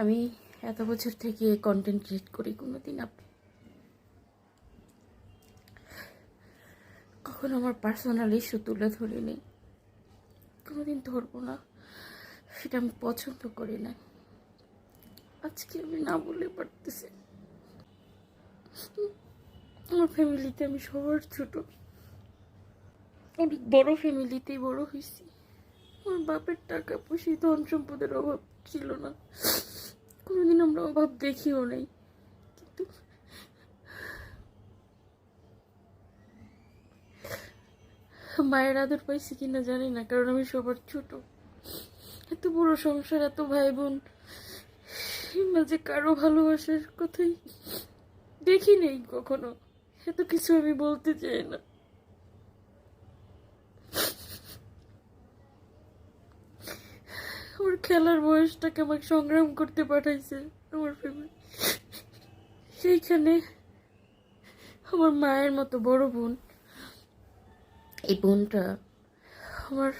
আমি এত বছর থেকে কন্টেন্ট ক্রিয়েট করি কোনো দিন আপনি। কখনো আমার পার্সোনাল ইস্যু তুলে ধরিনি। কোনো দিন ধরবো না। সেটা আমি পছন্দ করি না আজকে আমি না বলে পারতেছি আমার ফ্যামিলিতে আমি সবার ছোট। অনেক বড় ফ্যামিলিতেই বড় হয়েছি। আমার বাপের টাকা পয়সা ধন সম্পদের অভাব ছিল না। অভাব দেখিও নাই। কিন্তু মায়ের আদর পাইছি কিনা জানি না, কারণ আমি সবার ছোট। এত বড় সংসার, এত ভাই বোন মাঝে কারও ভালোবাসার কথাই দেখি নেই কখনো। এত কিছু আমি বলতে চাই না। ওর খেলার বয়সটাকে আমাকে সংগ্রাম করতে পাঠাইছে। আমার ফ্যামিলি সেইখানে আমার মায়ের মতো বড় বোন। এই বোনটা আমার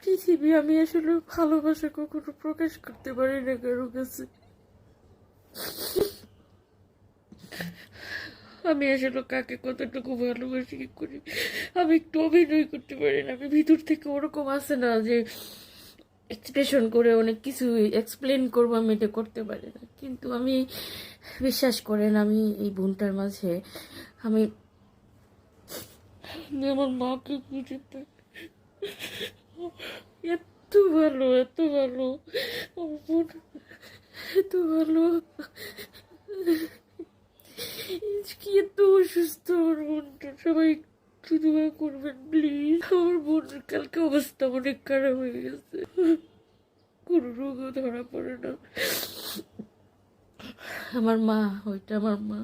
পৃথিবী আমি আসলে ভালোবাসা কখনো প্রকাশ করতে পারি না কারও কাছে। আমি আসলে কাকে কতটুকু ভালোবাসি করি, আমি একটু অভিনয় করতে পারি না। আমি ভিতর থেকে ওরকম আছে না যে এক্সপ্রেশন করে অনেক কিছু এক্সপ্লেন করব, আমি এটা করতে পারি না। কিন্তু আমি বিশ্বাস করেন, আমি এই বোনটার মাঝে আমি আমি আমার মাকে খুঁজে এত ভালো এত ভালো। বোন এত ভালো। কি এত অসুস্থ আমার বোনটা, সবাই একটু দোয়া করবেন প্লিজ আমার বোনের কালকে অবস্থা অনেক খারাপ হয়ে গেছে। কোনো রোগও ধরা পড়ে না। আমার মা, ওইটা আমার মা।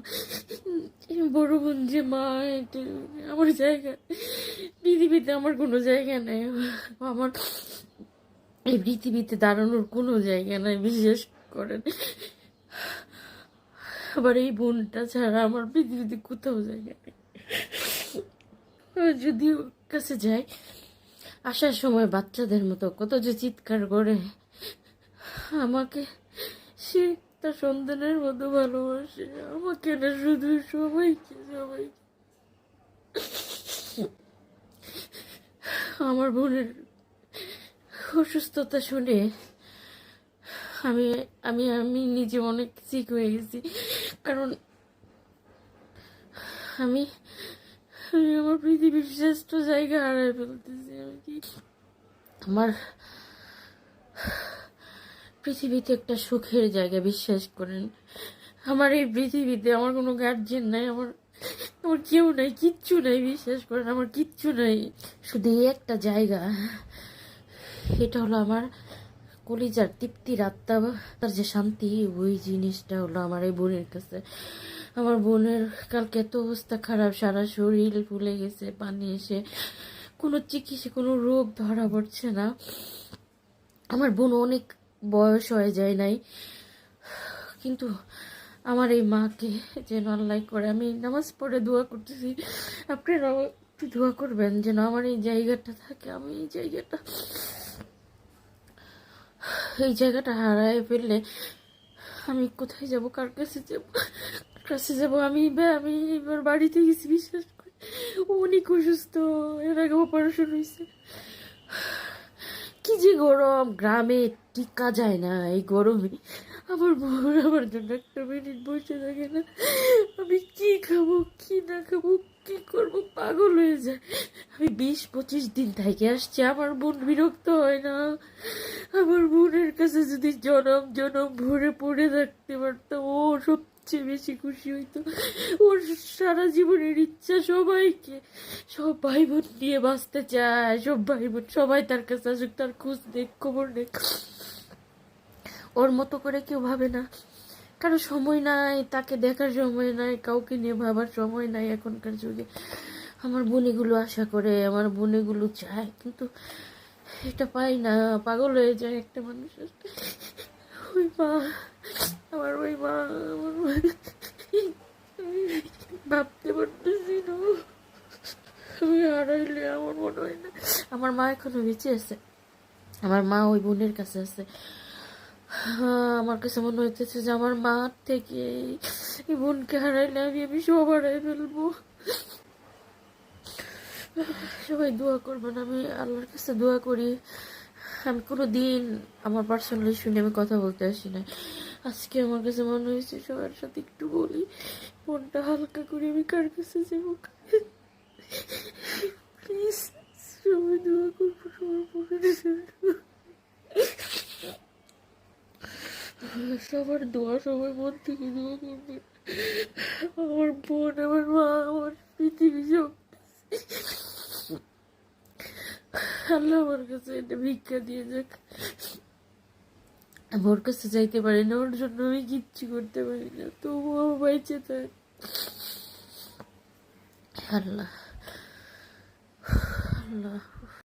বড় বোন যে মা আমার জায়গা। পৃথিবীতে আমার কোনো জায়গা নেই। আমার এই পৃথিবীতে দাঁড়ানোর কোনো জায়গা নাই, বিশ্বাস করেন। আবার এই বোনটা ছাড়া আমার পৃথিবীতে কোথাও জায়গা নেই। যদি কাছে যাই, আসার সময় বাচ্চাদের মতো কত যে চিৎকার করে। আমাকে সে তার সন্তানের মতো ভালোবাসে। আমাকে না শুধু সবাইকে সবাইকে। আমার বোনের অসুস্থতা শুনে আমি আমি আমি নিজে অনেক সিক হয়ে গেছি। কারণ আমি আমি আমার পৃথিবীর শ্রেষ্ঠ জায়গা হারাই ফেলতেছি, আমি কি? আমার পৃথিবীতে একটা সুখের জায়গা, বিশ্বাস করেন। আমার এই পৃথিবীতে আমার কোনো গার্জেন নাই, আমার আমার কেউ নাই, কিচ্ছু নাই, বিশ্বাস করেন, আমার কিচ্ছু নাই। শুধু এই একটা জায়গা, এটা হলো আমার কলিজার তৃপ্তির আত্মা, তার যে শান্তি, ওই জিনিসটা হলো আমার এই বোনের কাছে। আমার বোনের কালকে এত অবস্থা খারাপ, সারা শরীর ফুলে গেছে, পানি এসে। কোনো চিকিৎসা, কোনো রোগ ধরা পড়ছে না। আমার বোন অনেক বয়স হয়ে যায় নাই। কিন্তু আমার এই মাকে যেন আল্লাহ করে, আমি নামাজ পড়ে দোয়া করতেছি। আপনারাও একটু দোয়া করবেন যেন আমার এই জায়গাটা থাকে, আমি এই জায়গাটা এই জায়গাটা হারায় ফেললে আমি কোথায় যাব, কার কাছে যাব? কাছে যাব। আমি আমি এবার বাড়িতে গেছি, বিশ্বাস করি। অনেক অসুস্থ। এর আগে অপারেশন হয়েছে। কি যে গরম। গ্রামে টিকা যায় না এই গরমে। আমার বোন আমার জন্য একটা মিনিট বসে থাকে না। আমি কি খাব, কি না খাব, কি করব? পাগল হয়ে যায়। আমি বিশ পঁচিশ দিন থেকে আসছি। আমার বোন বিরক্ত হয় না। আমার বোনের কাছে যদি জনম জনম ভরে পড়ে থাকতে পারতাম, ও সবচেয়ে বেশি খুশি হইতো। ওর সারা জীবনের ইচ্ছা সবাইকে, সব ভাই বোন নিয়ে বাঁচতে চায়, সব ভাই বোন সবাই তার কাছে আসুক, তার খোঁজ নেক খবর নেক ওর মতো করে কেউ ভাবে না। কারও সময় নাই, তাকে দেখার সময় নাই, কাউকে নিয়ে ভাবার সময় নাই এখনকার যুগে। আমার বোনেগুলো আশা করে, আমার বোনেগুলো চায়, কিন্তু এটা পাই না, পাগল হয়ে যায় একটা মানুষের ওই মা। আমার ওই মা আমার ভাবতে পারতেছি না। আমি হারাইলে আমার মনে হয় না। আমার মা এখনও বেঁচে আছে। আমার মা ওই বোনের কাছে আছে। আমার কাছে মনে হইতেছে যে আমার মা থেকে এই বোনকে হারাইলে আমি আমি সব হারাই ফেলব। সবাই দোয়া করবেন, আমি আল্লাহর কাছে দোয়া করি। আমি কোনো দিন আমার পার্সোনালি শুনে আমি কথা বলতে আসি না আজকে আমার কাছে মনে হয়েছে সবার সাথে একটু বলি, মনটা হালকা করে আমি কার কাছে যাব? প্লিজ সবাই দোয়া করব, সবার পকেটে সবার দোয়া, সবার মন থেকে দোয়া করবে। আমার বোন, আমার মা, আমার পৃথিবী সব। আল্লাহ আমার কাছে এটা ভিক্ষা দিয়ে যাক। আমি ওর কাছে যাইতে পারি না, ওর জন্য আমি কিচ্ছু করতে পারি না, তবুও বাইচে থাক। আল্লাহ আল্লাহ।